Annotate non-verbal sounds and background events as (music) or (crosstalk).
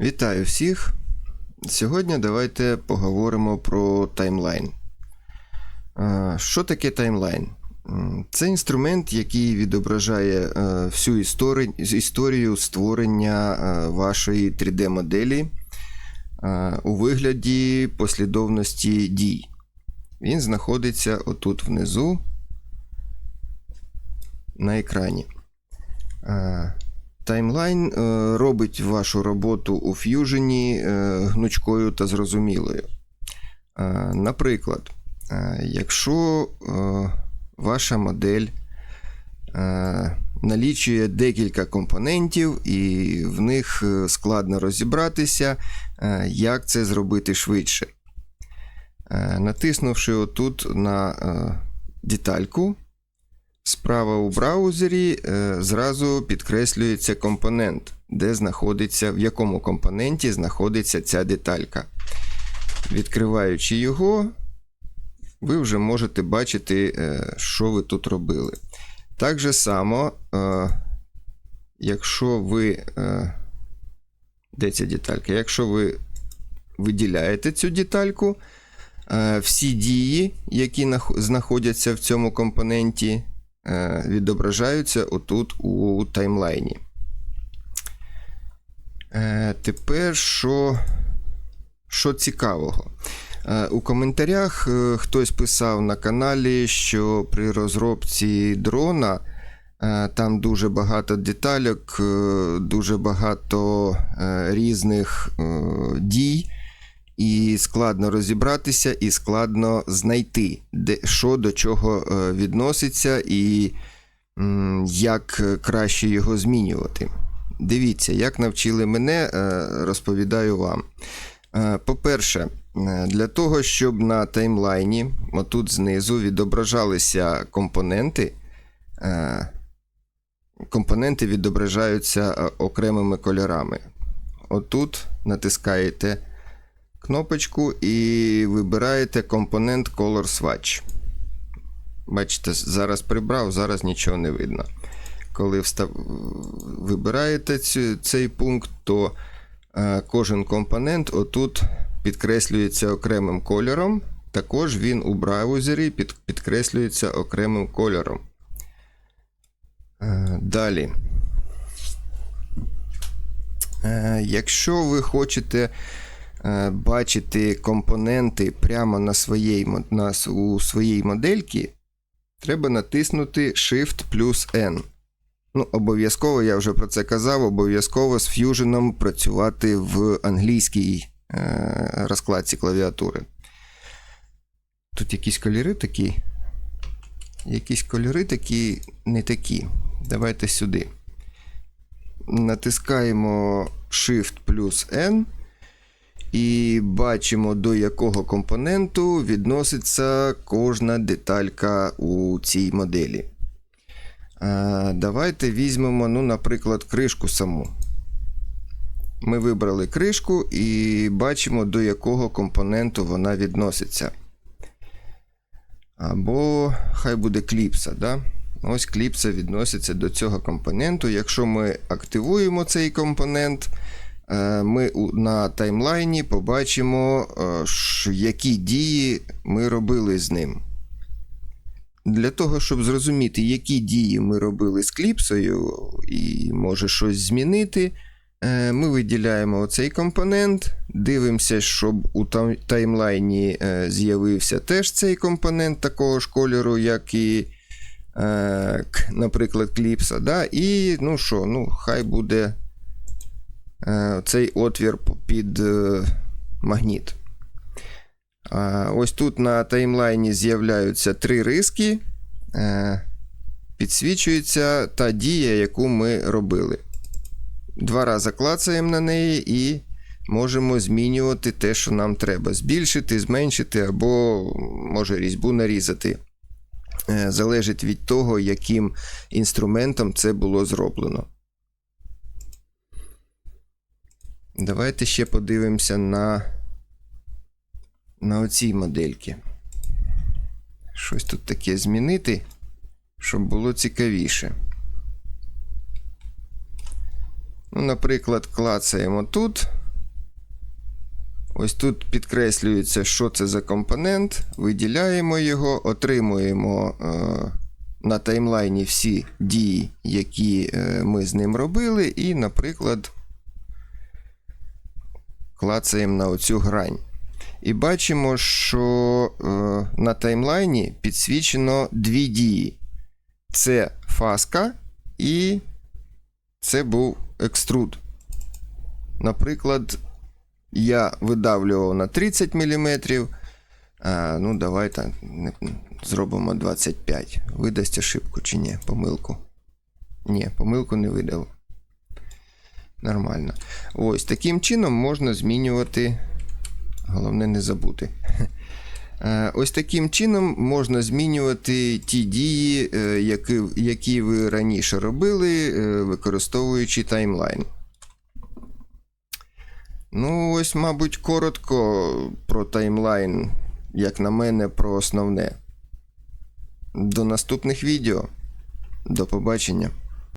Вітаю всіх! Сьогодні давайте поговоримо про таймлайн. Е, Що таке таймлайн? Це інструмент, який відображає е, всю історію, створення е, вашої 3D-моделі е, у вигляді послідовності дій. Він знаходиться отут внизу на екрані. Таймлайн е, робить вашу роботу у Fusion е, гнучкою та зрозумілою. Е, Наприклад, якщо ваша модель налічує декілька компонентів, і в них складно розібратися, як це зробити швидше. Натиснувши отут на детальку, Справа у браузері е, зразу підкреслюється компонент, де знаходиться, в якому компоненті знаходиться ця деталька. Відкриваючи його, ви вже можете бачити, е, що ви тут робили. Так же само, е, якщо ви. Е, де ця деталька? Якщо ви виділяєте цю детальку, е, всі дії, які знаходяться в цьому компоненті, відображаються отут у таймлайні. Е, Тепер що, що цікавого? Е, У коментарях е, хтось писав на каналі, що при розробці дрона е, там дуже багато детальок, е, дуже багато е, різних е, дій, і складно розібратися, і складно знайти, де, що до чого е, відноситься, і як краще його змінювати. Дивіться, як навчили мене, е, розповідаю вам. Е, По-перше, для того, щоб на таймлайні, отут знизу, відображалися компоненти, компоненти відображаються окремими кольорами. Отут натискаєте кнопочку і вибираєте компонент Color Swatch. Бачите, зараз прибрав, зараз нічого не видно. Коли встав... вибираєте цю, цей пункт, то е, кожен компонент отут підкреслюється окремим кольором. Також він у браузері під, підкреслюється окремим кольором. Е, далі. Е, якщо ви хочете бачити компоненти прямо на своїй, на, у своїй модельці, треба натиснути Shift плюс N. Ну, обов'язково, я вже про це казав, обов'язково з Fusion працювати в англійській е, розкладці клавіатури. Тут якісь кольори такі. Якісь кольори такі не такі. Давайте сюди. Натискаємо Shift плюс N і бачимо, до якого компоненту відноситься кожна деталька у цій моделі. Давайте візьмемо, ну, наприклад, кришку саму. Ми вибрали кришку і бачимо, до якого компоненту вона відноситься. Або хай буде кліпса. Да? Ось кліпса відноситься до цього компоненту. Якщо ми активуємо цей компонент, ми на таймлайні побачимо, е, які дії ми робили з ним. Для того, щоб зрозуміти, які дії ми робили з кліпсою, і може щось змінити, е, ми виділяємо оцей компонент, дивимося, щоб у таймлайні е, з'явився теж цей компонент такого ж кольору, як і, е, наприклад, кліпса. Да? І ну що, ну, хай буде е, цей отвір під е, магніт. Ось тут на таймлайні з'являються три риски. Е, Підсвічується та дія, яку ми робили. Два рази клацаємо на неї і можемо змінювати те, що нам треба. Збільшити, зменшити або може різьбу нарізати. Е, Залежить від того, яким інструментом це було зроблено. Давайте ще подивимося на на оцій модельки. Щось тут таке змінити, щоб було цікавіше. Ну, наприклад, клацаємо тут, Ось тут підкреслюється, що це за компонент, виділяємо його, отримуємо е, на таймлайні всі дії, які е, ми з ним робили, і, наприклад, клацаємо на оцю грань. І бачимо, що е, на таймлайні підсвічено дві дії. Це фаска і це був екструд. Наприклад, я видавлював на 30 мм. А, ну, давайте зробимо 25. Видасть ошибку чи ні? Помилку. Ні, помилку не видав. Нормально. Ось таким чином можна змінювати. Головне не забути. (laughs) Е, Ось таким чином можна змінювати ті дії, е, які, які ви раніше робили, е, використовуючи таймлайн. Ну, ось, мабуть, коротко про таймлайн, як на мене, про основне. До наступних відео. До побачення.